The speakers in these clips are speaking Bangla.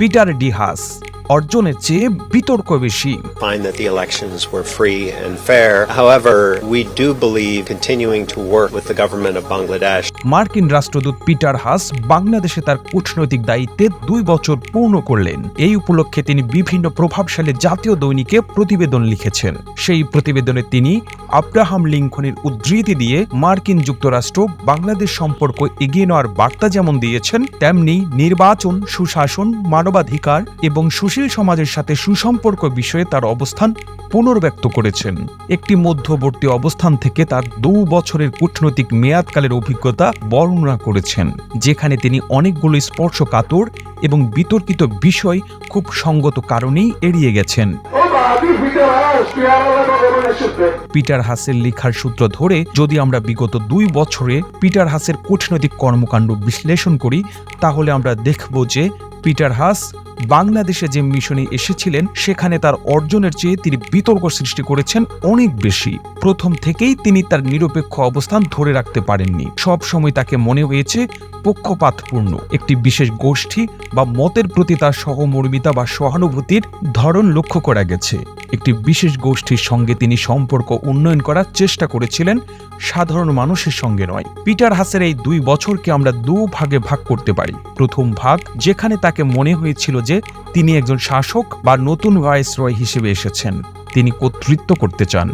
পিটার ডিহাস অর্জনের চেয়ে বিতর্ক বেশি find that the elections were free and fair. However, we do believe continuing to work with the government of Bangladesh মার্কিন রাষ্ট্রদূত পিটার হাস বাংলাদেশে তার কূটনৈতিক দায়িত্বে দুই বছর পূর্ণ করলেন। এই উপলক্ষে তিনি বিভিন্ন প্রভাবশালী জাতীয় দৈনিকে প্রতিবেদন লিখেছেন। সেই প্রতিবেদনে তিনি আব্রাহাম লিঙ্কনের উদ্ধৃতি দিয়ে মার্কিন যুক্তরাষ্ট্র বাংলাদেশ সম্পর্ক এগিয়ে নেওয়ার বার্তা যেমন দিয়েছেন, তেমনি নির্বাচন, সুশাসন, মানবাধিকার এবং সুশীল সমাজের সাথে সুসম্পর্ক বিষয়ে তার অবস্থান পুনর্ব্যক্ত করেছেন। একটি মধ্যবর্তী অবস্থান থেকে তার দু বছরের কূটনৈতিক মেয়াদকালের অভিজ্ঞতা বর্ণনা করেছেন, যেখানে তিনি অনেকগুলো স্পর্শকাতর এবং বিতর্কিত বিষয় খুব সঙ্গত কারণেই এড়িয়ে গেছেন। পিটার হাসের লেখার সূত্র ধরে, যদি আমরা বিগত দুই বছরে পিটার হাসের কূটনৈতিক কর্মকাণ্ড বিশ্লেষণ করি, তাহলে আমরা দেখব যে পিটার হাস বাংলাদেশে যে মিশনে এসেছিলেন, সেখানে তার অর্জনের চেয়ে তিনি বিতর্ক সৃষ্টি করেছেন অনেক বেশি। প্রথম থেকেই তিনি তার নিরপেক্ষ অবস্থান ধরে রাখতে পারেননি। সব সময় তাকে মনে হয়েছে পক্ষপাতপূর্ণ। একটি বিশেষ গোষ্ঠী বা মতের প্রতি তার সহমর্মিতা বা সহানুভূতির ধরন লক্ষ্য করা গেছে। একটি বিশেষ গোষ্ঠীর সঙ্গে তিনি সম্পর্ক উন্নয়ন করার চেষ্টা করেছিলেন, সাধারণ মানুষের সঙ্গে নয়। পিটার হাসের এই দুই বছরকে আমরা দু ভাগে ভাগ করতে পারি। প্রথম ভাগ, যেখানে তাকে মনে হয়েছিল যে তিনি একজন শাসক বা নতুন ভাইসরয় হিসেবে এসেছেন, তিনি কর্তৃত্ব করতে চান।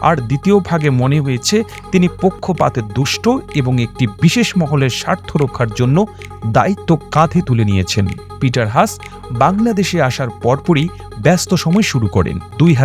আর দ্বিতীয় ভাগে মনে হয়েছে, তিনি পক্ষপাতের দুষ্ট এবং একটি বিশেষ মহলের স্বার্থ রক্ষার জন্য দায়িত্ব কাঁধে তুলে নিয়েছেন। পিটার হাস বাংলাদেশে আসার পরপরই ব্যস্ত সময় শুরু করেন। দুই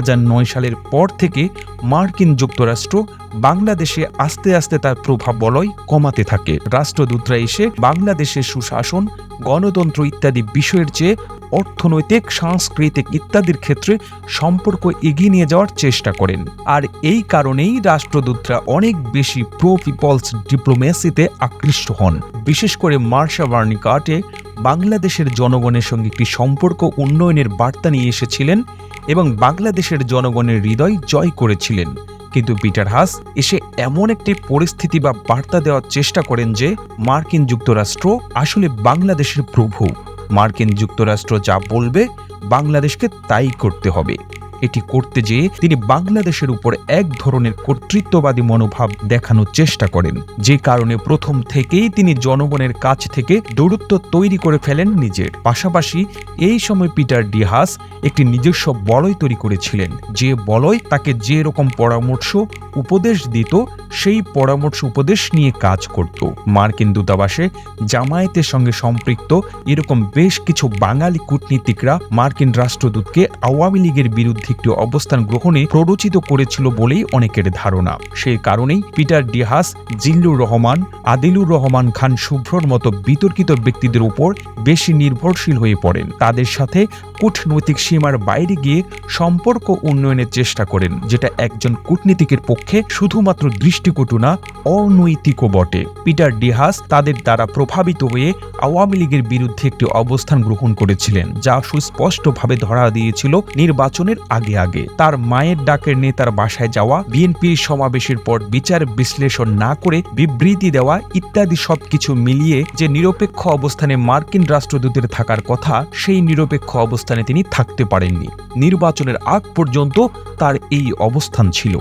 সালের পর থেকে মার্কিন যুক্তরাষ্ট্র বাংলাদেশে আস্তে আস্তে তার প্রভাব বলয় কমাতে থাকে। রাষ্ট্রদূতরা এসে বাংলাদেশের সুশাসন, গণতন্ত্র ইত্যাদি বিষয়ের চেয়ে অর্থনৈতিক, সাংস্কৃতিক ইত্যাদির ক্ষেত্রে সম্পর্ক এগিয়ে নিয়ে যাওয়ার চেষ্টা করেন। আর এই কারণেই রাষ্ট্রদূতরা অনেক বেশি প্রো পিপলস ডিপ্লোমেসিতে আকৃষ্ট হন। বিশেষ করে মার্শা বার্নিকাটে বাংলাদেশের জনগণের সঙ্গে একটি সম্পর্ক উন্নয়নের বার্তা নিয়ে এসেছিলেন এবং বাংলাদেশের জনগণের হৃদয় জয় করেছিলেন। কিন্তু পিটার হাস এসে এমন একটি পরিস্থিতি বা বার্তা দেওয়ার চেষ্টা করেন যে মার্কিন যুক্তরাষ্ট্র আসলে বাংলাদেশের প্রভু। মার্কিন যুক্তরাষ্ট্র যা বলবে বাংলাদেশকে তাই করতে হবে। এটি করতে যেয়ে তিনি বাংলাদেশের উপর এক ধরনের কর্তৃত্ববাদী মনোভাব দেখানোর চেষ্টা করেন। যে কারণে প্রথম থেকেই তিনি জনগণের কাছ থেকে দূরত্ব তৈরি করে ফেলেন নিজের। পাশাপাশি এই সময় পিটার ডিহাস একটি নিজস্ব বলয় তৈরি করেছিলেন। যে বলয় তাকে যে রকম পরামর্শ উপদেশ দিত, সেই পরামর্শ উপদেশ নিয়ে কাজ করত। মার্কিন দূতাবাসে জামায়াতের সঙ্গে সম্পৃক্ত এরকম বেশ কিছু বাঙালি কূটনীতিকরা মার্কিন রাষ্ট্রদূতকে আওয়ামী লীগের বিরুদ্ধে একটি অবস্থান গ্রহণে প্ররোচিত করেছিল বলেই অনেকের ধারণা। সেই কারণেই Peter D Haas, Zillur Rahman, Adilur Rahman Khan শুভ্রর মতো বিতর্কিত ব্যক্তিদের উপর বেশি নির্ভরশীল হয়ে পড়েন। তাদের সাথে কূটনৈতিক সীমার বাইরে গিয়ে সম্পর্ক উন্নয়নের চেষ্টা করেন, যেটা একজন কূটনীতিকের পক্ষে শুধুমাত্র দৃষ্টিকটু না, অনৈতিকও বটে। পিটার ডিহাস তাদের দ্বারা প্রভাবিত হয়ে আওয়ামী লীগের বিরুদ্ধে একটি অবস্থান গ্রহণ করেছিলেন, যা সুস্পষ্টভাবে ধরা দিয়েছিল নির্বাচনের আগে আগে। তার মায়ের ডাকের নেতার বাসায় যাওয়া, বিএনপির সমাবেশের পর বিচার বিশ্লেষণ না করে বিবৃতি দেওয়া ইত্যাদি সবকিছু মিলিয়ে যে নিরপেক্ষ অবস্থানে মার্কিন রাষ্ট্রদূতের থাকার কথা, সেই নিরপেক্ষ অবস্থানে তিনি থাকতে পারেননি। নির্বাচনের আগ পর্যন্ত তার এই অবস্থান ছিল।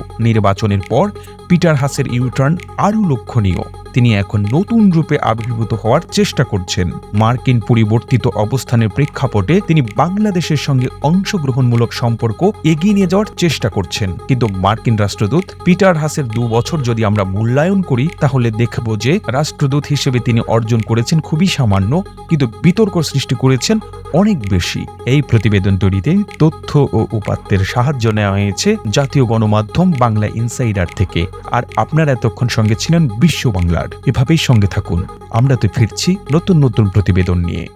নির্বাচনের পর পিটার হাসের ইউটার্ন আরও লক্ষণীয়। তিনি এখন নতুন রূপে আবির্ভূত হওয়ার চেষ্টা করছেন। মার্কিন পরিবর্তিত অবস্থানের প্রেক্ষাপটে তিনি বাংলাদেশের সঙ্গে অংশগ্রহণমূলক সম্পর্ক এগিয়ে নিয়ে যাওয়ার চেষ্টা করছেন। কিন্তু মার্কিন রাষ্ট্রদূত পিটার হাসের দু বছর যদি আমরা মূল্যায়ন করি, তাহলে দেখব যে রাষ্ট্রদূত হিসেবে তিনি অর্জন করেছেন খুবই সামান্য, কিন্তু বিতর্ক সৃষ্টি করেছেন অনেক বেশি। এই প্রতিবেদন তৈরিতে তথ্য ও উপাত্তের সাহায্য নেওয়া হয়েছে জাতীয় গণমাধ্যম বাংলা ইনসাইডার থেকে। আর আপনারা এতক্ষণ সঙ্গে ছিলেন বিশ্ব বাংলার। এভাবেই সঙ্গে থাকুন। আমরা তো ফিরছি নতুন নতুন প্রতিবেদন নিয়ে।